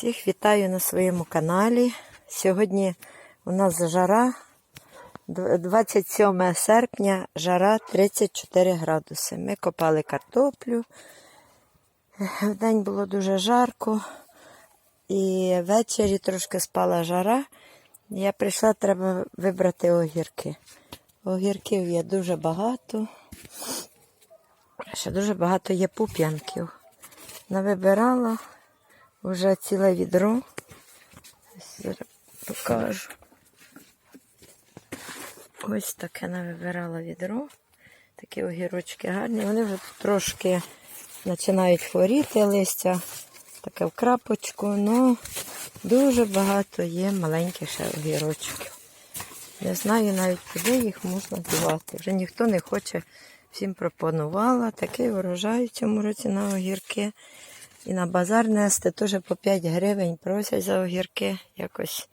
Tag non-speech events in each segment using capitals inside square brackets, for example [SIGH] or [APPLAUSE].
Всіх вітаю на своєму каналі. Сьогодні у нас жара, 27 серпня, жара 34 градуси. Ми копали картоплю. В день було дуже жарко. І ввечері трошки спала жара. Я прийшла, треба вибрати огірки. Огірків є дуже багато. Ще дуже багато є пуп'янків. Навибирала вже ціле відро. Ось покажу. Ось таке навибирала відро. Такі огірочки гарні. Вони вже трошки починають хворіти листя. Таке в крапочку, але дуже багато є маленьких ще огірочків. Не знаю навіть, куди їх можна дівати. Вже ніхто не хоче, всім пропонувала. Такий урожай в цьому році на огірки. І на базар нести теж по 5 гривень просять за огірки. Якось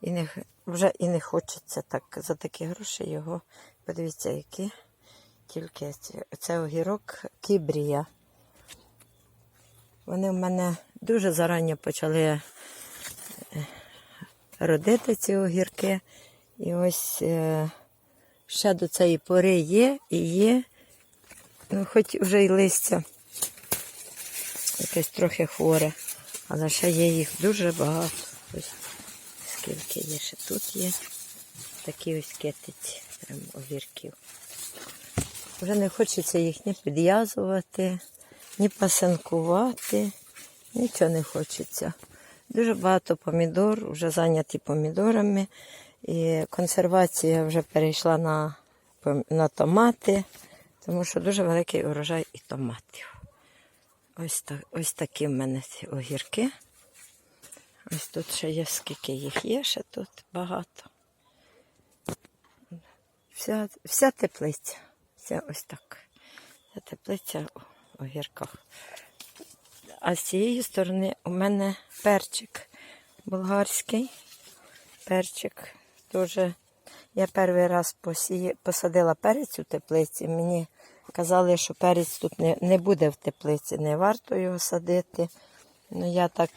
і не, вже і не хочеться так за такі гроші його. Подивіться, які. Тільки це огірок кібрія. Вони в мене дуже зарані почали е, родити ці огірки. І ось е, ще до цієї пори є і є. Ну, хоч вже й листя якесь трохи хворе, але ще є їх дуже багато. Ось скільки є, ще тут є. Такі ось китиці, прям огірків. Вже не хочеться їх ні підв'язувати, ні пасинкувати, нічого не хочеться. Дуже багато помідор, вже зайняті помідорами. І консервація вже перейшла на, на томати, тому що дуже великий урожай і томатів. Ось, так, ось такі в мене ці огірки. Ось тут ще є, скільки їх є, ще тут багато. Вся, вся теплиця. Вся ось так. Вся теплиця у огірках. А з цієї сторони у мене перчик болгарський. Перчик теж. Я перший раз посадила перець у теплиці. Мені казали, що перець тут не, не буде в теплиці, не варто його садити. Ну, я так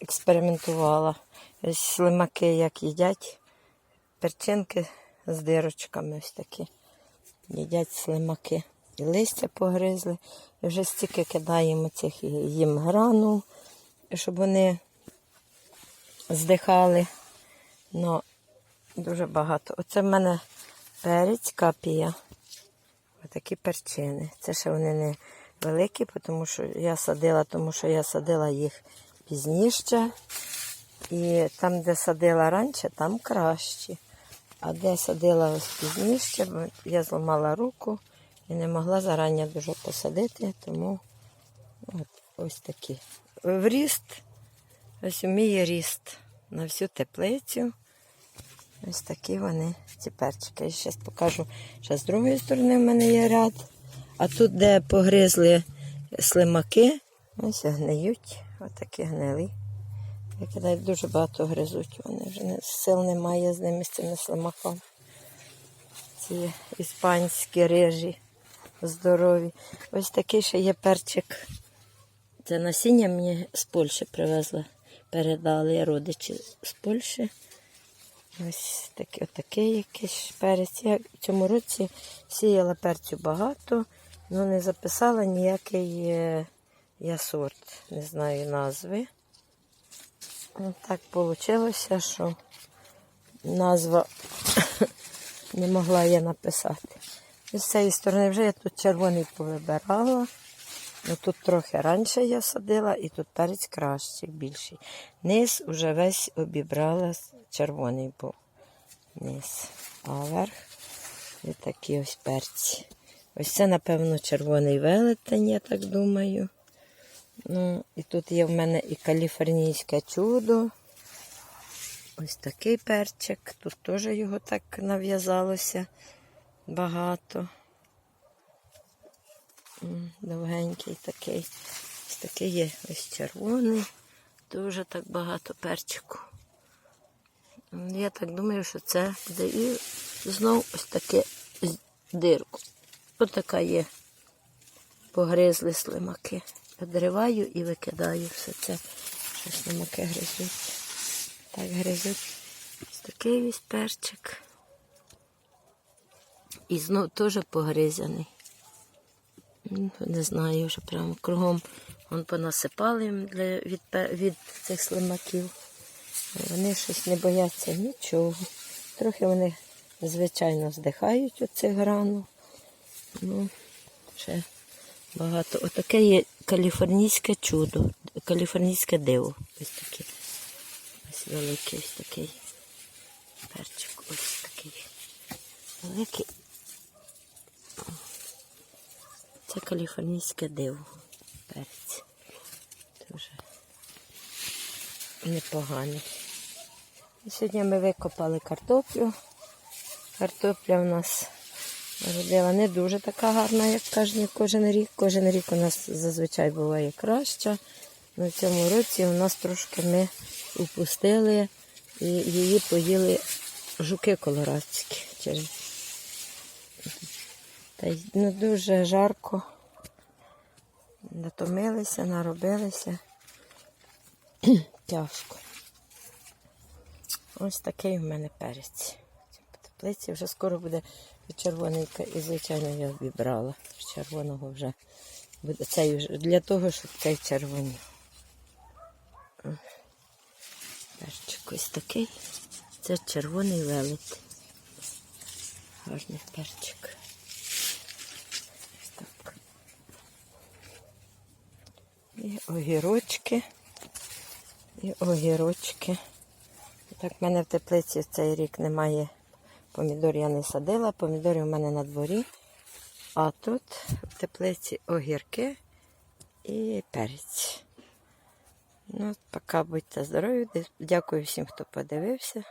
експериментувала. Ось слимаки, як їдять, перчинки з дирочками ось такі. Їдять слимаки. І листя погризли. І вже стільки кидаємо цих їм гранул, щоб вони здихали. Ну, дуже багато. Оце в мене перець капія. Отакі перчини. Це ще вони не великі, тому що я садила, тому що я садила їх пізніше. І там, де садила раніше, там кращі. А де садила ось пізніше, я зламала руку і не могла зарані дуже посадити, тому от, ось такі. В ріст, ось вміє ріст на всю теплицю. Ось такі вони, ці перчики. Я зараз покажу, що з другої сторони в мене є ряд. А тут, де погризли слимаки, ось гниють. Отакі гнилі. Які дуже багато гризуть. Вони вже сил немає з ними, з цими слимаками. Ці іспанські рижі здорові. Ось такий ще є перчик. Це насіння мені з Польщі привезли. Передали родичі з Польщі. Ось такий, отакий якийсь перець. Я в цьому році сіяла перцю багато, але не записала ніякий е, я сорт, не знаю назви. Ну, Так вийшло, що назва [COUGHS] не могла я написати. І з цієї сторони вже я тут червоний повибирала. Ну, тут трохи раніше я садила, і тут перець кращий, більший. Низ уже весь обібрала червоний був. Низ. А верх і такі ось перці. Ось це, напевно, червоний велетень, я так думаю. Ну, і тут є в мене і каліфорнійське чудо. Ось такий перчик. Тут теж його так нав'язалося багато. Довгенький такий. Ось такий є ось червоний. Дуже так багато перчику. Я так думаю, що це буде і знов ось таке дирку. Ось така є. Погризли слимаки. Одриваю і викидаю все це. Щось намаки гризуть. Так гризуть. Ось такий весь перчик. І знов теж погризаний. Не знаю, вже прямо кругом вон понасипали для, від, від цих слимаків. Вони щось не бояться нічого. Трохи вони, звичайно, здихають від цих гранул. Ну, ще багато. Отаке є каліфорнійське чудо, каліфорнійське диво. Ось таке. Ось великий ось такий перчик. Ось такий. Великий. Це каліфорнійське диво. Перець. Дуже непоганий. Сьогодні ми викопали картоплю. Картопля у нас родила не дуже така гарна, як кожен, кожен рік. Кожен рік у нас зазвичай буває краща. На цьому році у нас трошки ми упустили і її поїли жуки колорадські. Та й ну, дуже жарко. Натомилися, наробилися. [CLEARS THROAT] Тяжко. Ось такий в мене перець. По теплиці вже скоро буде червоний, і, звичайно, я обібрала. Червоного вже буде цей вже для того, щоб цей червонів. Перчик ось такий. Це червоний велет. Гарний перчик. Ось так. І огірочки. І огірочки. Так, в мене в теплиці цей рік немає помідор, я не садила. Помідори в мене на дворі. А тут в теплиці огірки і перець. Ну, поки будьте здорові. Дякую всім, хто подивився.